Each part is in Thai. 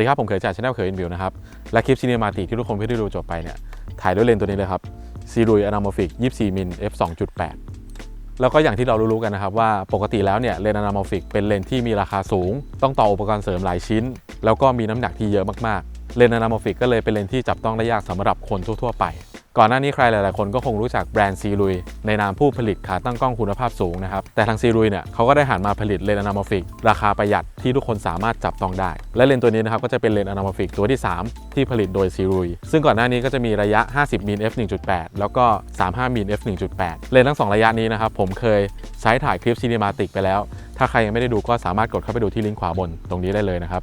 สวัสดีครับ ผมเขยจากชาแนลเขยอินวิวนะครับ และคลิปซีเนมาติที่ทุกคนเพิ่งได้ดูจบไปเนี่ยถ่ายด้วยเลนส์ตัวนี้เลยครับซีรุยอนาโมฟิก 24 มิล f 2.8 แล้วก็อย่างที่เรารู้ๆกันนะครับ ว่าปกติแล้วเนี่ยเลนส์อนาโมฟิกเป็นเลนส์ที่มีราคาสูง ต้องต่ออุปกรณ์เสริมหลายชิ้น แล้วก็มีน้ำหนักที่เยอะมากๆเลนส์อนาโมฟิกก็เลยเป็นเลนส์ที่จับต้องได้ยากสำหรับคนทั่วๆไป ก่อนหน้านี้ใครหลาย ๆ คนก็คงรู้จักแบรนด์ซีรุยในนามผู้ผลิตขาตั้งกล้องคุณภาพสูงนะครับ แต่ทางซีรุยเนี่ยเขาก็ได้หันมาผลิตเลนส์อนาโมฟิกราคาประหยัดที่ทุกคนสามารถจับต้องได้ และเลนส์ตัวนี้นะครับก็จะเป็นเลนส์อนาโมฟิกตัวที่ 3 ที่ผลิตโดยซีรุยซึ่งก่อนหน้านี้ก็จะมีระยะ 50มิล f 1.8 แล้วก็ 35มิล f 1.8 เลนส์ทั้งสองระยะนี้นะครับผมเคยใช้ถ่ายคลิปซีนิมาติกไปแล้ว ถ้าใครยังไม่ได้ดูก็สามารถกดเข้าไปดูที่ลิงก์ขวาบนตรงนี้ได้เลยนะครับ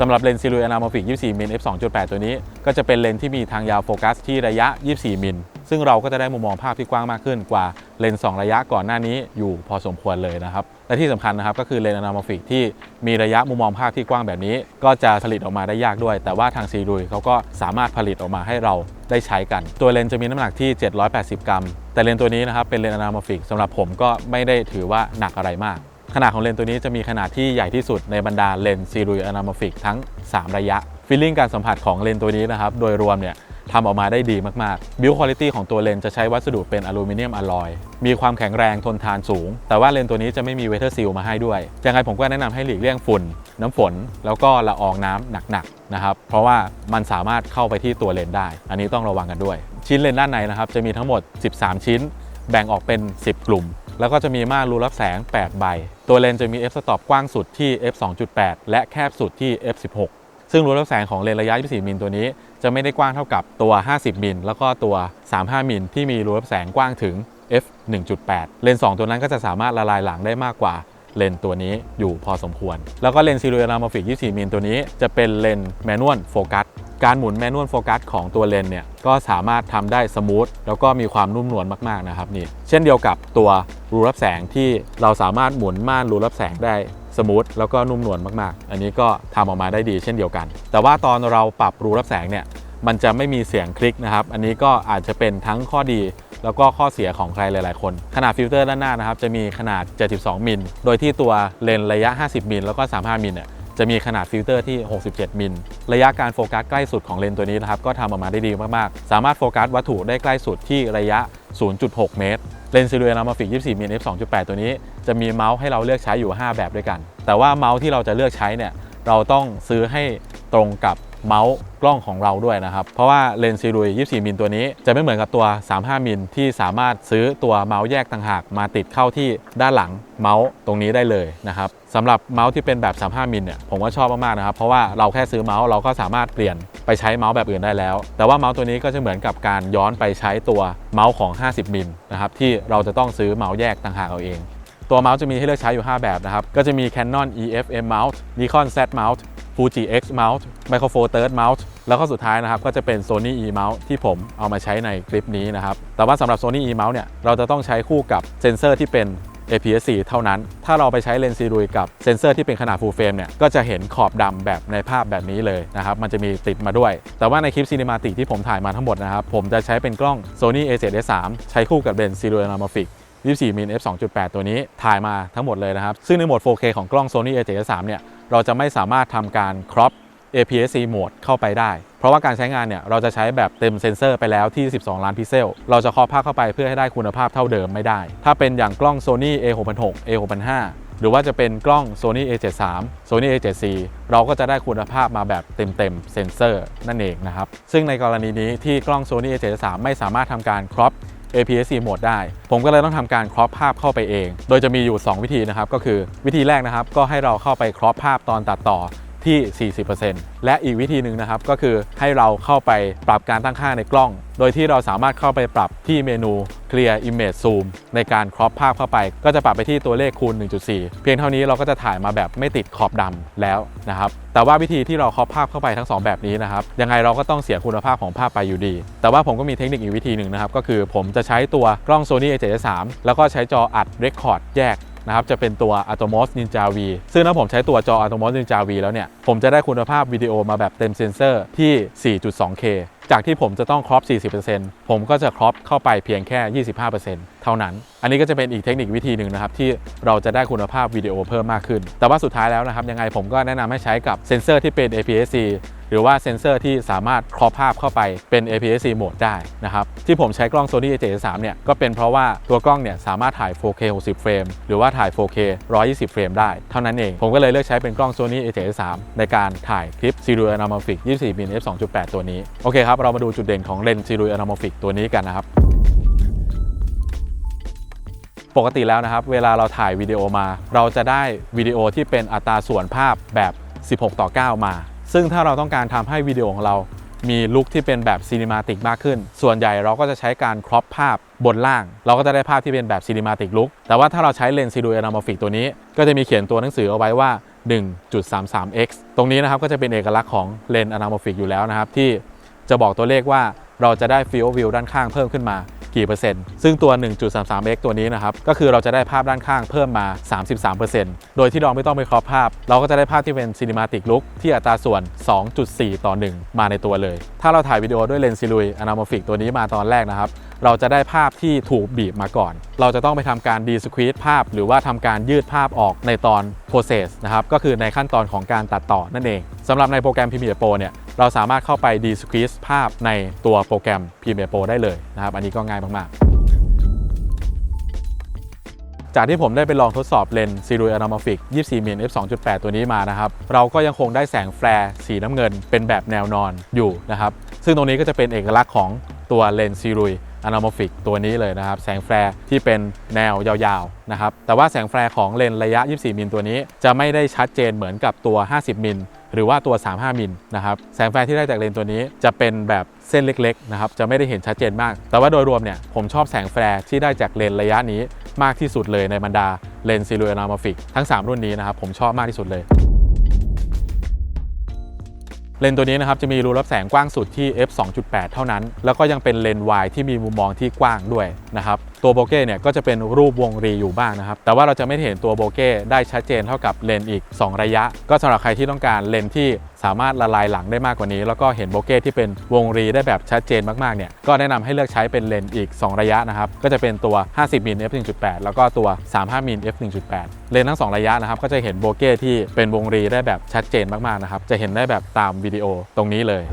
สำหรับเลนส์ซิลูอนาโมฟิก 24 มิล f 2.8 ตัวนี้ ก็จะเป็นเลนส์ที่มีทางยาวโฟกัสที่ระยะ 24 มิล ซึ่งเราก็จะได้มุมมองภาพที่กว้างมากขึ้นกว่าเลนส์ 2 ระยะก่อนหน้านี้อยู่พอสมควรเลยนะครับ และที่สำคัญนะครับก็คือเลนส์อนาโมฟิกที่มีระยะมุมมองภาพที่กว้างแบบนี้ ก็จะผลิตออกมาได้ยากด้วย แต่ว่าทางซีรุยเขาก็สามารถผลิตออกมาให้เราได้ใช้กัน ตัวเลนส์จะมีน้ำหนักที่ 780 กรัม แต่เลนส์ตัวนี้นะครับเป็นเลนส์อนาโมฟิกสำหรับผมก็ไม่ได้ถือว่าหนักอะไรมาก ขนาดของเลนส์ตัวนี้จะมีขนาดที่ใหญ่ที่สุดในบรรดาเลนส์ซีรุยอนาโมฟิกทั้ง 3 ระยะฟีลลิ่งการสัมผัสของเลนส์ตัวนี้นะครับโดยรวมเนี่ยทำออกมาได้ดีมากๆ บิวคุณภาพของตัวเลนส์จะใช้วัสดุเป็นอลูมิเนียมอลลอย มีความแข็งแรงทนทานสูง แต่ว่าเลนส์ตัวนี้จะไม่มีเวเทอร์ซีลมาให้ด้วย ยังไงผมก็แนะนำให้หลีกเลี่ยงฝุ่น น้ำฝน แล้วก็ละอองน้ำหนักๆนะครับ เพราะว่ามันสามารถเข้าไปที่ตัวเลนส์ได้ อันนี้ต้องระวังกันด้วย ชิ้นเลนส์ด้านในนะครับจะมีทั้งหมด 13 ชิ้น แบ่งออกเป็น 10 กลุ่ม แล้วก็จะมีม่านรูรับแสง 8 ใบ ตัวเลนส์จะมี f stop กว้างสุดที่ f 2.8 และแคบสุดที่ f 16ซึ่งรูรับแสงของเลนส์ระยะ 24 มิลตัวนี้ จะไม่ได้กว้างเท่ากับตัว 50 มิลแล้วก็ตัว 35 มิลที่มีรูรับแสงกว้างถึง f 1.8 เลนส์2ตัวนั้นก็จะสามารถละลายหลังได้มากกว่าเลนส์ตัวนี้อยู่พอสมควร แล้วก็เลนส์ซีรูอนาโมฟิก 24 มิลตัวนี้จะเป็นเลนส์แมนนวลโฟกัส การหมุนแมนนวลโฟกัสของตัวเลนส์เนี่ยก็สามารถทำได้สมูทแล้วก็มีความนุ่มนวลมากๆนะครับนี่เช่นเดียวกับตัวรูรับแสงที่เราสามารถหมุนม่านรูรับแสงได้สมูทแล้วก็นุ่มนวลมากๆ อันนี้ก็ทำออกมาได้ดีเช่นเดียวกัน แต่ว่าตอนเราปรับรูรับแสงเนี่ยมันจะไม่มีเสียงคลิกนะครับ อันนี้ก็อาจจะเป็นทั้งข้อดีแล้วก็ข้อเสียของใครหลาย ๆ คน ขนาดฟิลเตอร์ด้านหน้านะครับจะมีขนาด 72 มิล โดยที่ตัวเลนส์ระยะ 50 มิล แล้วก็ 35 มิลเนี่ย จะมีขนาดฟิลเตอร์ที่ 67 มิล ระยะการโฟกัสใกล้สุดของเลนส์ตัวนี้นะครับ ก็ทำออกมาได้ดีมากๆ สามารถโฟกัสวัตถุได้ใกล้สุดที่ระยะ 0.6 เมตร เลนส์ซิลูเอนามาฟิก 24 มิล f 2.8 ตัวนี้ จะมีเมาส์ให้เราเลือกใช้อยู่ 5 แบบด้วยกัน แต่ว่าเมาส์ที่เราจะเลือกใช้เนี่ย เราต้องซื้อให้ตรงกับ เมาส์กล้องของเราด้วยนะครับ เพราะว่าเลนส์ซีรุย24 มิลตัวนี้จะไม่เหมือนกับตัว 35 มิลที่สามารถซื้อตัวเมาส์แยกต่างหากมาติดเข้าที่ด้านหลังเมาส์ตรงนี้ได้เลยนะครับสำหรับเมาส์ที่เป็นแบบ 35 มิลเนี่ยผมก็ชอบมากๆนะครับ เพราะว่าเราแค่ซื้อเมาส์เราก็สามารถเปลี่ยนไปใช้เมาส์แบบอื่นได้แล้ว แต่ว่าเมาส์ตัวนี้ก็จะเหมือนกับการย้อนไปใช้ตัวเมาส์ของ 50 มิลนะครับที่เราจะต้องซื้อเมาส์แยกต่างหากเอาเอง ตัวเมาส์จะมีให้เลือกใช้อยู่ 5 แบบนะครับก็จะมี Canon EFM Mouse Nikon Z Mouse Fuji X Mouse Micro Four Third Mouse แล้วก็สุดท้ายนะครับก็จะเป็น Sony E Mouse ที่ผมเอามาใช้ในคลิปนี้นะครับ แต่ว่าสำหรับ Sony E Mouse เนี่ยเราจะต้องใช้คู่กับเซนเซอร์ที่เป็น APS-C เท่านั้น ถ้าเราไปใช้เลนส์ซีรุยกับเซนเซอร์ที่เป็นขนาด full frame เนี่ย ก็จะเห็นขอบดำแบบในภาพแบบนี้เลยนะครับ มันจะมีติดมาด้วย แต่ว่าในคลิปซีนิมาติกที่ผมถ่ายมาทั้งหมดนะครับ ผมจะใช้เป็นกล้อง Sony A7S3 ใช้คู่กับเลนส์ซีรุยอนาโมฟิก24มิล f 2.8 ตัวนี้ถ่ายมาทั้งหมดเลยนะครับ ซึ่งในโหมด 4K ของกล้อง Sony A7S3 เนี่ย เราจะไม่สามารถทำการ crop APS-C โหมดเข้าไปได้ เพราะว่าการใช้งานเนี่ยเราจะใช้แบบเต็มเซนเซอร์ไปแล้วที่ 12 ล้านพิกเซล เราจะครอบภาพเข้าไปเพื่อให้ได้คุณภาพเท่าเดิมไม่ได้ ถ้าเป็นอย่างกล้อง Sony A6006 A6005 หรือว่าจะเป็นกล้อง Sony A73 Sony A7C เราก็จะได้คุณภาพมาแบบเต็มๆเซนเซอร์นั่นเองนะครับ ซึ่งในกรณีนี้ที่กล้อง Sony A73 ไม่สามารถทำการ crop APS-C โหมดได้ ผมก็เลยต้องทำการครอปภาพเข้าไปเอง โดยจะมีอยู่ 2 วิธีนะครับ ก็คือวิธีแรกนะครับ ก็ให้เราเข้าไปครอปภาพตอนตัดต่อ ที่ 40%และอีกวิธีหนึ่งนะครับก็คือให้เราเข้าไปปรับการตั้งค่าในกล้อง โดยที่เราสามารถเข้าไปปรับที่เมนู Clear Image Zoom ในการครอปภาพเข้าไป ก็จะปรับไปที่ตัวเลขคูณ 1.4 เพียงเท่านี้เราก็จะถ่ายมาแบบไม่ติดขอบดำแล้วนะครับแต่ว่าวิธีที่เราครอปภาพเข้าไปทั้ง 2 แบบนี้นะครับยังไงเราก็ต้องเสียคุณภาพของภาพไปอยู่ดี แต่ว่าผมก็มีเทคนิคอีกวิธีหนึ่งนะครับก็คือผมจะใช้ตัวกล้อง Sony A7S3 แล้วก็ใช้จออัด Record แยก นะครับจะเป็นตัว Atomos Ninja V ซึ่งถ้าผมใช้ตัวจอ Atomos Ninja V แล้วเนี่ย ผมจะได้คุณภาพวิดีโอมาแบบเต็มเซนเซอร์ที่ 4.2K จากที่ผมจะต้องครอป 40%ผมก็จะครอปเข้าไปเพียงแค่ 25%เท่านั้น อันนี้ก็จะเป็นอีกเทคนิควิธีหนึ่งนะครับ ที่เราจะได้คุณภาพวิดีโอเพิ่มมากขึ้น แต่ว่าสุดท้ายแล้วนะครับ ยังไงผมก็แนะนำให้ใช้กับเซนเซอร์ที่เป็น APS-C หรือว่าเซนเซอร์ที่สามารถครอปภาพเข้าไปเป็น APS-C โหมดได้นะครับที่ผมใช้กล้อง Sony A73 เนี่ยก็เป็นเพราะว่าตัวกล้องเนี่ยสามารถถ่าย 4K 60 เฟรมหรือว่าถ่าย 4K 120 เฟรมได้เท่านั้นเอง ผมก็เลยเลือกใช้เป็นกล้อง Sony A73 ในการถ่ายคลิป Serial Anamorphic 24 mm f 2.8 ตัวนี้ โอเคครับเรามาดูจุดเด่นของเลนส์ Serial Anamorphic ตัวนี้กันนะครับปกติแล้วนะครับ เวลาเราถ่ายวิดีโอมา เราจะได้วิดีโอที่เป็นอัตราส่วนภาพแบบ 16 ต่อ 9 มา ซึ่งถ้าเราต้องการทำให้วิดีโอของเรามีลุคที่เป็นแบบซีนิมาติกมากขึ้น ส่วนใหญ่เราก็จะใช้การครอปภาพบนล่าง เราก็จะได้ภาพที่เป็นแบบซีนิมาติกลุคแต่ว่าถ้าเราใช้เลนส์ซีดูแอนามอฟิกตัวนี้ ก็จะมีเขียนตัวหนังสือเอาไว้ว่า 1.33x ตรงนี้นะครับก็จะเป็นเอกลักษณ์ของเลนส์อนาโมฟิกอยู่แล้วนะครับที่จะบอกตัวเลขว่าเราจะได้ฟิลวิวด้านข้างเพิ่มขึ้นมา กี่เปอร์เซ็นต์ซึ่งตัว 1.33x ตัวนี้นะครับก็คือเราจะได้ภาพด้านข้างเพิ่มมา 33%โดยที่เราไม่ต้องไปครอบภาพ เราก็จะได้ภาพที่เป็นซีนิมาติกลุกที่อัตราส่วน 2.4 ต่อ 1 มาในตัวเลย ถ้าเราถ่ายวิดีโอด้วยเลนส์ซิลุยอนาโมฟิกตัวนี้มาตอนแรกนะครับ เราจะได้ภาพที่ถูกบีบมาก่อน เราจะต้องไปทำการดีสควี e ภาพ หรือว่าทำการยืดภาพออกในตอน process นะครับ ก็คือในขั้นตอนของการตัดต่อนั่นเองสำหรับในโปรแกรม Premiere Pro เนี่ย เราสามารถเข้าไปดีสควี e ภาพในตัวโปรแกรม Premiere Pro ได้เลยนะครับ อันนี้ก็ง่ายมากๆจากที่ผมได้ไปลองทดสอบเลนส์ Serial Anamorphic 24 mm f 2.8 ตัวนี้มานะครับ เราก็ยังคงได้แสงแฟร์สีน้ำเงินเป็นแบบแนวนอนอยู่นะครับ ซึ่งตรงนี้ก็จะเป็นเอกลักษณ์ของตัวเลนส์ซีรุย Serial Anamorphic ตัวนี้เลยนะครับ แสงแฟร์ที่เป็นแนวยาวๆนะครับแต่ว่าแสงแฟร์ของเลนส์ระยะ 24 มิลตัวนี้ จะไม่ได้ชัดเจนเหมือนกับตัว 50 มิลหรือว่าตัว 35 มิลนะครับแสงแฟร์ที่ได้จากเลนส์ตัวนี้จะเป็นแบบเส้นเล็กๆนะครับจะไม่ได้เห็นชัดเจนมาก แต่ว่าโดยรวมเนี่ยผมชอบแสงแฟร์ที่ได้จากเลนส์ระยะนี้มากที่สุดเลยในบรรดาเลนส์ Serial Anamorphic ทั้ง 3 รุ่นนี้นะครับผมชอบมากที่สุดเลย เลนส์ตัวนี้นะครับจะมีรูรับแสงกว้างสุดที่ f 2.8 เท่านั้น แล้วก็ยังเป็นเลนส์วายที่มีมุมมองที่กว้างด้วยนะครับตัวโบเก้เนี่ยก็จะเป็นรูปวงรีอยู่บ้างนะครับแต่ว่าเราจะไม่เห็นตัวโบเก้ได้ชัดเจนเท่ากับเลนส์อีก 2 ระยะ ก็สำหรับใครที่ต้องการเลนส์ที่ สามารถละลายหลังได้มากกว่านี้ แล้วก็เห็นโบเก้ที่เป็นวงรีได้แบบชัดเจนมากๆเนี่ยก็แนะนำให้เลือกใช้เป็นเลนส์อีก 2 ระยะนะครับก็จะเป็นตัว 50มิล f 1.8 แล้วก็ตัว 35มิล f 1.8 เลนส์ทั้ง 2 ระยะนะครับก็จะเห็นโบเก้ที่เป็นวงรีได้แบบชัดเจนมากๆนะครับจะเห็นได้แบบตามวิดีโอตรงนี้เลย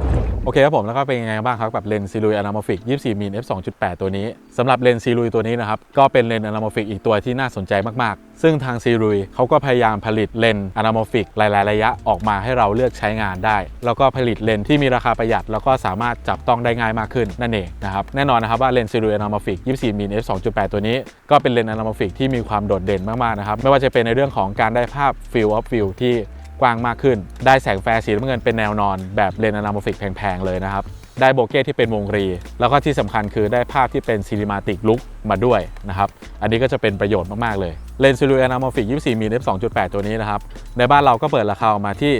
โอเคครับผมแล้วก็เป็นยังไงบ้างครับกับเลนส์ซีลุยอนาโมฟิก24มิล f 2.8 ตัวนี้สำหรับเลนส์ซีลุยตัวนี้นะครับ ก็เป็นเลนส์อนาโมฟิกอีกตัวที่น่าสนใจมากๆ ซึ่งทางซีลุยเขาก็พยายามผลิตเลนส์อนาโมฟิกหลาย ๆ ระยะออกมาให้เราเลือกใช้งานได้ แล้วก็ผลิตเลนส์ที่มีราคาประหยัด แล้วก็สามารถจับต้องได้ง่ายมากขึ้นนั่นเองนะครับแน่นอนนะครับว่าเลนส์ซีลุยอนาโมฟิก24มิล f 2.8 ตัวนี้ ก็เป็นเลนส์อนาโมฟิกที่มีความโดดเด่นมากๆนะครับไม่ว่าจะเป็นในเรื่องของการได้ภาพ Field of View ที่ กว้างมากขึ้น ได้แสงแฟร์สีน้ำเงินเป็นแนวนอน แบบเลนส์อนาโมฟิกแพงๆเลยนะครับ ได้โบเก้ที่เป็นวงรี แล้วก็ที่สำคัญคือได้ภาพที่เป็นซีนิมาติกลุกมาด้วยนะครับ อันนี้ก็จะเป็นประโยชน์มากๆเลยเลนส์ซิลูแอนามอฟิก24มิล f 2.8 ตัวนี้นะครับ ในบ้านเราก็เปิดราคาออกมาที่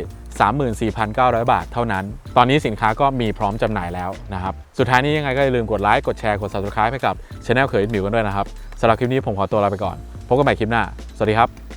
34,900 บาทเท่านั้น ตอนนี้สินค้าก็มีพร้อมจำหน่ายแล้วนะครับ สุดท้ายนี้ยังไงก็อย่าลืมกดไลค์ กดแชร์ กด subscribe ให้กับช anel เขยหมิวกันด้วยนะครับ สำหรับคลิปนี้ผมขอตัวลาไปก่อน พบกันใหม่คลิปหน้า สวัสดีครับ